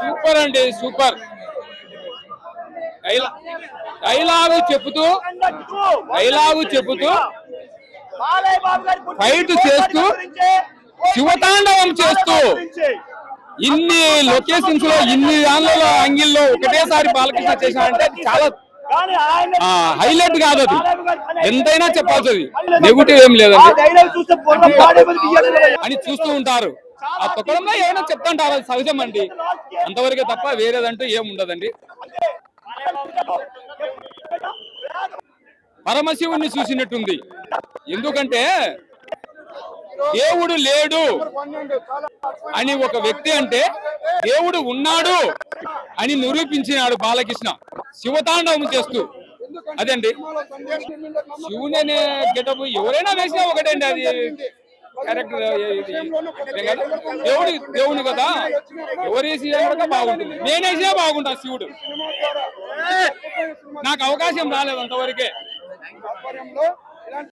Super అండి super. Dialogue- dialogue చెబుతూ dialogue చెబుతూ ఫైట్ చేస్తూ శివతాండవం చేస్తూ ఇన్ని లొకేషన్స్లో ఇన్ని దానిలో అంగిల్లో ఒకటేసారి బాలకృష్ణ చేశాడంటే అది చాలా హైలైట్ కాదు అది. ఎంతైనా చెప్పాల్సింది. నెగిటివ్ ఏం లేదండి. అని చూస్తూ ఉంటారు. ఆ తొక్కడంలో ఏమైనా చెప్తుంటారు? అది సహజం అండి అంతవరకే తప్ప వేరేదంటూ ఏం ఉండదండి. పరమశివుణ్ణి చూసినట్టుంది. ఎందుకంటే దేవుడు లేడు అని ఒక వ్యక్తి అంటే దేవుడు ఉన్నాడు అని నిరూపించినాడు బాలకృష్ణ. శివతాండవం చేస్తూ. అదండి? శివుని అనే గెటప్ ఎవరైనా వేసినా ఒకటండి అది? దేవుడు దేవుడు కదా? ఎవరు వేసినా కూడా బాగుంటుంది? నేను వేసినా బాగుంటా శివుడు. నాకు అవకాశం రాలేదు అంతవరకే.